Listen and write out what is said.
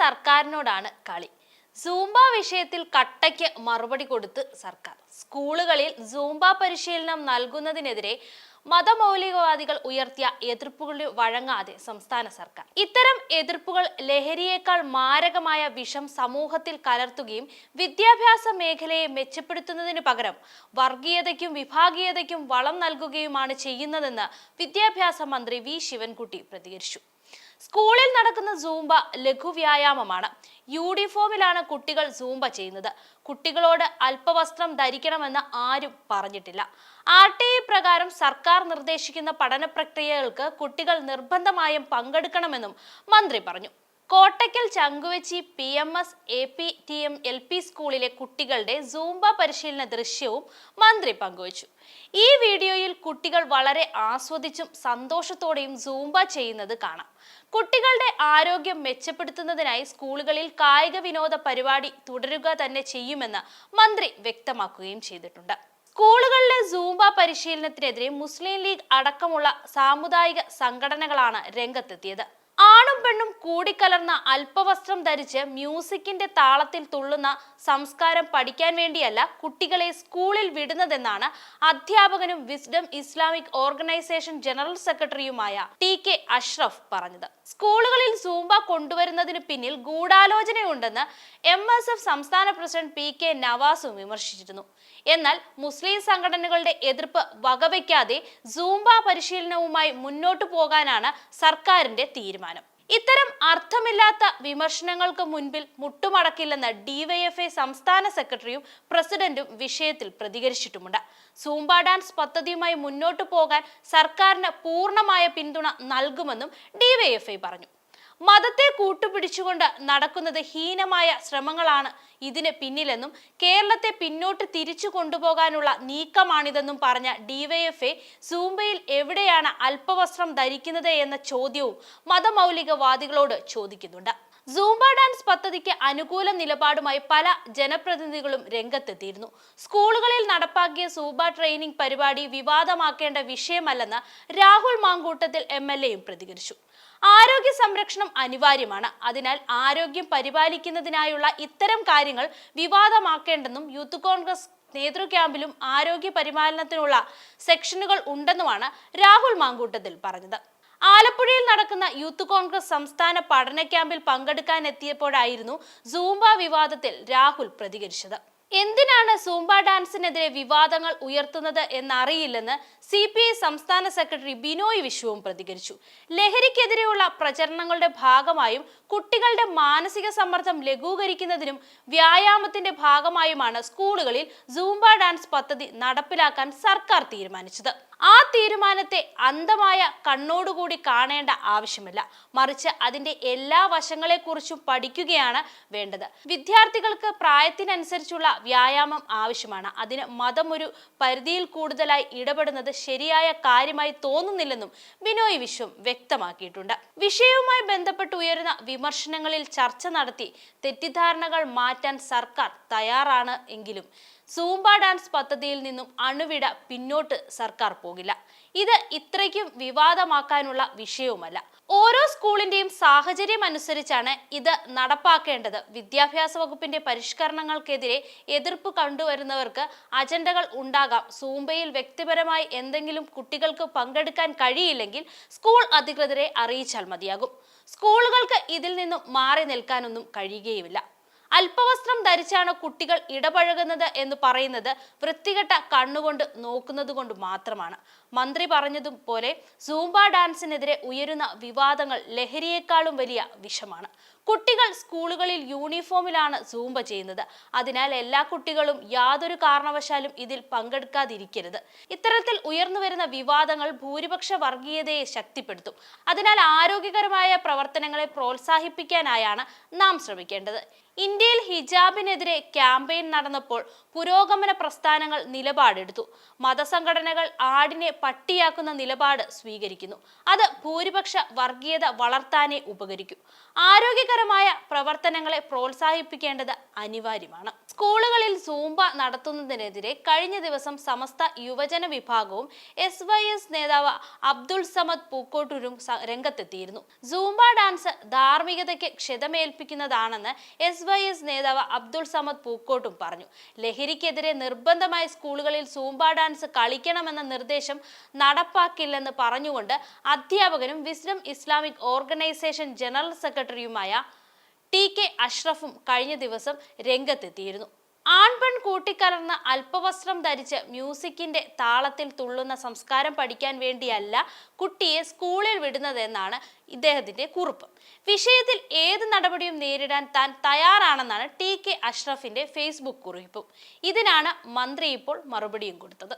സർക്കാരിനോടാണ് കളി. സൂംബ വിഷയത്തിൽ കട്ടയ്ക്ക് മറുപടി കൊടുത്ത് സർക്കാർ. സ്കൂളുകളിൽ സൂംബ പരിശീലനം നൽകുന്നതിനെതിരെ മതമൗലികവാദികൾ ഉയർത്തിയ എതിർപ്പുകളിൽ വഴങ്ങാതെ സംസ്ഥാന സർക്കാർ. ഇത്തരം എതിർപ്പുകൾ ലഹരിയേക്കാൾ മാരകമായ വിഷം സമൂഹത്തിൽ കലർത്തുകയും വിദ്യാഭ്യാസ മേഖലയെ മെച്ചപ്പെടുത്തുന്നതിനു പകരം വർഗീയതയ്ക്കും വിഭാഗീയതയ്ക്കും വളം നൽകുകയുമാണ് ചെയ്യുന്നതെന്ന് വിദ്യാഭ്യാസ മന്ത്രി വി. ശിവൻകുട്ടി പ്രതികരിച്ചു. സ്കൂളിൽ നടക്കുന്ന സൂംബ ലഘുവ്യായാമമാണ്. യൂണിഫോമിലാണ് കുട്ടികൾ സൂംബ ചെയ്യുന്നത്. കുട്ടികളോട് അല്പവസ്ത്രം ധരിക്കണമെന്ന് ആരും പറഞ്ഞിട്ടില്ല. ആർ ടി ഐ പ്രകാരം സർക്കാർ നിർദ്ദേശിക്കുന്ന പഠന പ്രക്രിയകൾക്ക് കുട്ടികൾ നിർബന്ധമായും പങ്കെടുക്കണമെന്നും മന്ത്രി പറഞ്ഞു. Kottakkal Changuvetty P M S A P T M L P സ്കൂളിലെ കുട്ടികളുടെ സൂംബ പരിശീലന ദൃശ്യവും മന്ത്രി പങ്കുവച്ചു. ഈ വീഡിയോയിൽ കുട്ടികൾ വളരെ ആസ്വദിച്ചും സന്തോഷത്തോടെയും സൂംബ ചെയ്യുന്നത് കാണാം. കുട്ടികളുടെ ആരോഗ്യം മെച്ചപ്പെടുത്തുന്നതിനായി സ്കൂളുകളിൽ കായിക വിനോദ പരിപാടി തുടരുക തന്നെ ചെയ്യുമെന്ന് മന്ത്രി വ്യക്തമാക്കുകയും ചെയ്തിട്ടുണ്ട്. സ്കൂളുകളിലെ സൂംബ പരിശീലനത്തിനെതിരെ മുസ്ലിം ലീഗ് അടക്കമുള്ള സാമുദായിക സംഘടനകളാണ് രംഗത്തെത്തിയത്. ആണും പെണ്ണും കൂടിക്കലർന്ന അല്പവസ്ത്രം ധരിച്ച് മ്യൂസിക്കിന്റെ താളത്തിൽ തുള്ളുന്ന സംസ്കാരം പഠിക്കാൻ വേണ്ടിയല്ല കുട്ടികളെ സ്കൂളിൽ വിടുന്നതെന്നാണ് അധ്യാപകനും വിസ്ഡം ഇസ്ലാമിക് ഓർഗനൈസേഷൻ ജനറൽ സെക്രട്ടറിയുമായ ടി കെ അഷ്റഫ് പറഞ്ഞത്. സ്കൂളുകളിൽ സൂംബ കൊണ്ടുവരുന്നതിന് പിന്നിൽ ഗൂഢാലോചനയുണ്ടെന്ന് എം എസ് എഫ് സംസ്ഥാന പ്രസിഡന്റ് പി കെ നവാസും വിമർശിച്ചിരുന്നു. എന്നാൽ മുസ്ലിം സംഘടനകളുടെ എതിർപ്പ് വകവയ്ക്കാതെ സൂംബ പരിശീലനവുമായി മുന്നോട്ടു പോകാനാണ് സർക്കാരിന്റെ തീരുമാനം. ഇത്തരം അർത്ഥമില്ലാത്ത വിമർശനങ്ങൾക്ക് മുൻപിൽ മുട്ടുമടക്കില്ലെന്ന് ഡിവൈഎഫ്ഐ സംസ്ഥാന സെക്രട്ടറിയും പ്രസിഡന്റും വിഷയത്തിൽ പ്രതികരിച്ചിട്ടുമുണ്ട്. സൂംബ ഡാൻസ് പദ്ധതിയുമായി മുന്നോട്ടു പോകാൻ സർക്കാരിന് പൂർണമായ പിന്തുണ നൽകുമെന്നും ഡിവൈഎഫ്ഐ പറഞ്ഞു. മതത്തെ കൂട്ടുപിടിച്ചുകൊണ്ട് നടക്കുന്നത് ഹീനമായ ശ്രമങ്ങളാണ് ഇതിന് പിന്നിലെന്നും കേരളത്തെ പിന്നോട്ട് തിരിച്ചു കൊണ്ടുപോകാനുള്ള നീക്കമാണിതെന്നും പറഞ്ഞ ഡിവൈഎഫ്എ സൂംബയിൽ എവിടെയാണ് അല്പവസ്ത്രം ധരിക്കുന്നത് എന്ന ചോദ്യവും മതമൗലികവാദികളോട് ചോദിക്കുന്നുണ്ട്. സൂംബ ഡാൻസ് പദ്ധതിക്ക് അനുകൂല നിലപാടുമായി പല ജനപ്രതിനിധികളും രംഗത്തെത്തിയിരുന്നു. സ്കൂളുകളിൽ നടപ്പാക്കിയ സൂംബ ട്രെയിനിംഗ് പരിപാടി വിവാദമാക്കേണ്ട വിഷയമല്ലെന്ന് രാഹുൽ മാങ്കൂട്ടത്തിൽ എം എൽ എയും പ്രതികരിച്ചു. ആരോഗ്യ സംരക്ഷണം അനിവാര്യമാണ്. അതിനാൽ ആരോഗ്യം പരിപാലിക്കുന്നതിനായുള്ള ഇത്തരം കാര്യങ്ങൾ വിവാദമാക്കേണ്ടെന്നും യൂത്ത് കോൺഗ്രസ് നേതൃ ക്യാമ്പിലും ആരോഗ്യ പരിപാലനത്തിനുള്ള സെക്ഷനുകൾ ഉണ്ടെന്നുമാണ് രാഹുൽ മാങ്കൂട്ടത്തിൽ പറഞ്ഞത്. ആലപ്പുഴയിൽ നടക്കുന്ന യൂത്ത് കോൺഗ്രസ് സംസ്ഥാന പഠന ക്യാമ്പിൽ പങ്കെടുക്കാൻ എത്തിയപ്പോഴായിരുന്നു സൂംബ വിവാദത്തിൽ രാഹുൽ പ്രതികരിച്ചത്. എന്തിനാണ് സൂംബ ഡാൻസിനെതിരെ വിവാദങ്ങൾ ഉയർത്തുന്നത് എന്നറിയില്ലെന്ന് സി പി ഐ സംസ്ഥാന സെക്രട്ടറി ബിനോയ് വിശ്വവും പ്രതികരിച്ചു. ലഹരിക്കെതിരെയുള്ള പ്രചരണങ്ങളുടെ ഭാഗമായും കുട്ടികളുടെ മാനസിക സമ്മർദ്ദം ലഘൂകരിക്കുന്നതിനും വ്യായാമത്തിന്റെ ഭാഗമായുമാണ് സ്കൂളുകളിൽ സൂംബ ഡാൻസ് പദ്ധതി നടപ്പിലാക്കാൻ സർക്കാർ തീരുമാനിച്ചത്. ആ തീരുമാനത്തെ അന്ധമായ കണ്ണോടുകൂടി കാണേണ്ട ആവശ്യമില്ല. മറിച്ച് അതിന്റെ എല്ലാ വശങ്ങളെക്കുറിച്ചും പഠിക്കുകയാണ് വേണ്ടത്. വിദ്യാർത്ഥികൾക്ക് പ്രായത്തിനനുസരിച്ചുള്ള വ്യായാമം ആവശ്യമാണ്. അതിന് മതം ഒരു പരിധിയിൽ കൂടുതലായി ഇടപെടുന്നത് ശരിയായ കാര്യമായി തോന്നുന്നില്ലെന്നും ബിനോയ് വിശ്വം വ്യക്തമാക്കിയിട്ടുണ്ട്. വിഷയവുമായി ബന്ധപ്പെട്ട് ഉയരുന്ന വിമർശനങ്ങളിൽ ചർച്ച നടത്തി തെറ്റിദ്ധാരണകൾ മാറ്റാൻ സർക്കാർ തയ്യാറാണ് എങ്കിലും സൂംബ ഡാൻസ് പദ്ധതിയിൽ നിന്നും അണുവിട പിന്നോട്ട് സർക്കാർ പോകില്ല. ഇത് ഇത്രയ്ക്കും വിവാദമാക്കാനുള്ള വിഷയവുമല്ല. ഓരോ സ്കൂളിന്റെയും സാഹചര്യം അനുസരിച്ചാണ് ഇത് നടപ്പാക്കേണ്ടത്. വിദ്യാഭ്യാസ വകുപ്പിന്റെ പരിഷ്കരണങ്ങൾക്കെതിരെ എതിർപ്പ് കണ്ടുവരുന്നവർക്ക് അജണ്ടകൾ ഉണ്ടാകാം. സൂംബയിൽ വ്യക്തിപരമായി എന്തെങ്കിലും കുട്ടികൾക്ക് പങ്കെടുക്കാൻ കഴിയില്ലെങ്കിൽ സ്കൂൾ അധികൃതരെ അറിയിച്ചാൽ മതിയാകും. സ്കൂളുകൾക്ക് ഇതിൽ നിന്നും മാറി നിൽക്കാനൊന്നും കഴിയുകയുമില്ല. അല്പവസ്ത്രം ധരിച്ചാണ് കുട്ടികൾ ഇടപഴകുന്നത് എന്ന് പറയുന്നത് വൃത്തികെട്ട കണ്ണുകൊണ്ട് നോക്കുന്നത് കൊണ്ട് മാത്രമാണ്. മന്ത്രി പറഞ്ഞതും പോലെ സൂംബ ഡാൻസിനെതിരെ ഉയരുന്ന വിവാദങ്ങൾ ലഹരിയേക്കാളും വലിയ വിഷമാണ്. കുട്ടികൾ സ്കൂളുകളിൽ യൂണിഫോമിലാണ് സൂംബ ചെയ്യുന്നത്. അതിനാൽ എല്ലാ കുട്ടികളും യാതൊരു കാരണവശാലും ഇതിൽ പങ്കെടുക്കാതിരിക്കരുത്. ഇത്തരത്തിൽ ഉയർന്നു വരുന്ന വിവാദങ്ങൾ ഭൂരിപക്ഷ വർഗീയതയെ ശക്തിപ്പെടുത്തും. അതിനാൽ ആരോഗ്യകരമായ പ്രവർത്തനങ്ങളെ പ്രോത്സാഹിപ്പിക്കാനായാണ് നാം ശ്രമിക്കേണ്ടത്. ഇന്ത്യയിൽ ഹിജാബിനെതിരെ ക്യാമ്പയിൻ നടന്നപ്പോൾ പുരോഗമന പ്രസ്ഥാനങ്ങൾ നിലപാടെടുത്തു. മതസംഘടനകൾ ആടിനെ പട്ടിയാക്കുന്ന നിലപാട് സ്വീകരിക്കുന്നു. അത് ഭൂരിപക്ഷ വർഗീയത വളർത്താനേ ഉപകരിക്കൂ. ആരോഗ്യകരമായ പ്രവർത്തനങ്ങളെ പ്രോത്സാഹിപ്പിക്കേണ്ടത് അനിവാര്യമാണ്. സ്കൂളുകളിൽ സൂംബ നടത്തുന്നതിനെതിരെ കഴിഞ്ഞ ദിവസം സമസ്ത യുവജന വിഭാഗവും എസ് വൈ എസ് നേതാവ് അബ്ദുൾ സമദ് പൂക്കോട്ടൂരും രംഗത്തെത്തിയിരുന്നു. സൂംബ ഡാൻസ് ധാർമ്മികതയ്ക്ക് ക്ഷതമേൽപ്പിക്കുന്നതാണെന്ന് എസ് വൈ എസ് നേതാവ് അബ്ദുൾ സമദ് പൂക്കോട്ടും പറഞ്ഞു. ലഹരിക്കെതിരെ നിർബന്ധമായി സ്കൂളുകളിൽ സൂംബ ഡാൻസ് കളിക്കണമെന്ന നിർദ്ദേശം നടപ്പാക്കില്ലെന്ന് പറഞ്ഞുകൊണ്ട് അധ്യാപകനും വിസ്ഡം ഇസ്ലാമിക് ഓർഗനൈസേഷൻ ജനറൽ സെക്രട്ടറിയുമായ ടി കെ അഷ്റഫും കഴിഞ്ഞ ദിവസം രംഗത്തെത്തിയിരുന്നു. ആൺപെൺ കൂട്ടിക്കലർന്ന് അല്പവസ്ത്രം ധരിച്ച് മ്യൂസിക്കിന്റെ താളത്തിൽ തുള്ളുന്ന സംസ്കാരം പഠിക്കാൻ വേണ്ടിയല്ല കുട്ടിയെ സ്കൂളിൽ വിടുന്നതെന്നാണ് ഇദ്ദേഹത്തിന്റെ കുറിപ്പ്. വിഷയത്തിൽ ഏത് നടപടിയും നേരിടാൻ താൻ തയ്യാറാണെന്നാണ് ടി കെ അഷ്റഫിന്റെ ഫേസ്ബുക്ക് കുറിപ്പും. ഇതിനാണ് മന്ത്രി ഇപ്പോൾ മറുപടിയും കൊടുത്തത്.